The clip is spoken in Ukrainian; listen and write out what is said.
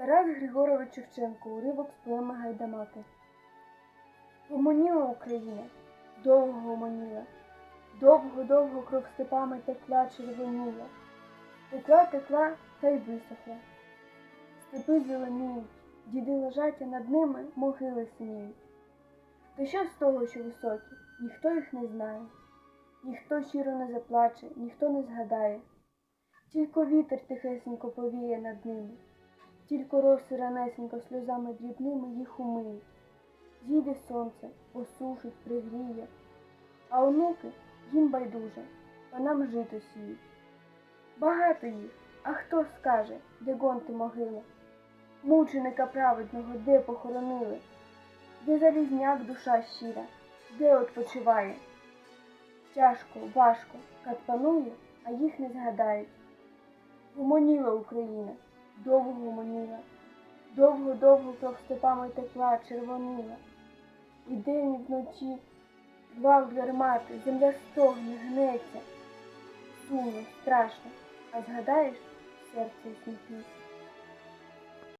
Тарас Григорович Шевченко, уривок з поеми Гайдамаки. Гомоніла Україна, довго гомоніла, довго-довго кров степами текла червоніла, текла, текла та й висохла. Степи зеленіють, діди лежать, а над ними могили синіють. Та що з того, що високі, ніхто їх не знає, ніхто щиро не заплаче, ніхто не згадає, тільки вітер тихесенько повіє над ними. Тільки роси ранесенько сльозами дрібними їх умиють. Зійде сонце, посушить, пригріє, а онуки їм байдуже, а нам жито сіють. Багато їх, а хто скаже, де гонти могила? Мученика праведного де похоронили? Де залізняк душа щира, де odpoчиває? Тяжко, важко, кат панує, а їх не згадають. Гомоніла Україна, довго маніла, довго-довго кров степами текла, червоніла. І день і вночі гвалт гармати, земля стогне, гнеться. Сумно, страшно, а згадаєш, серце усміхнеться.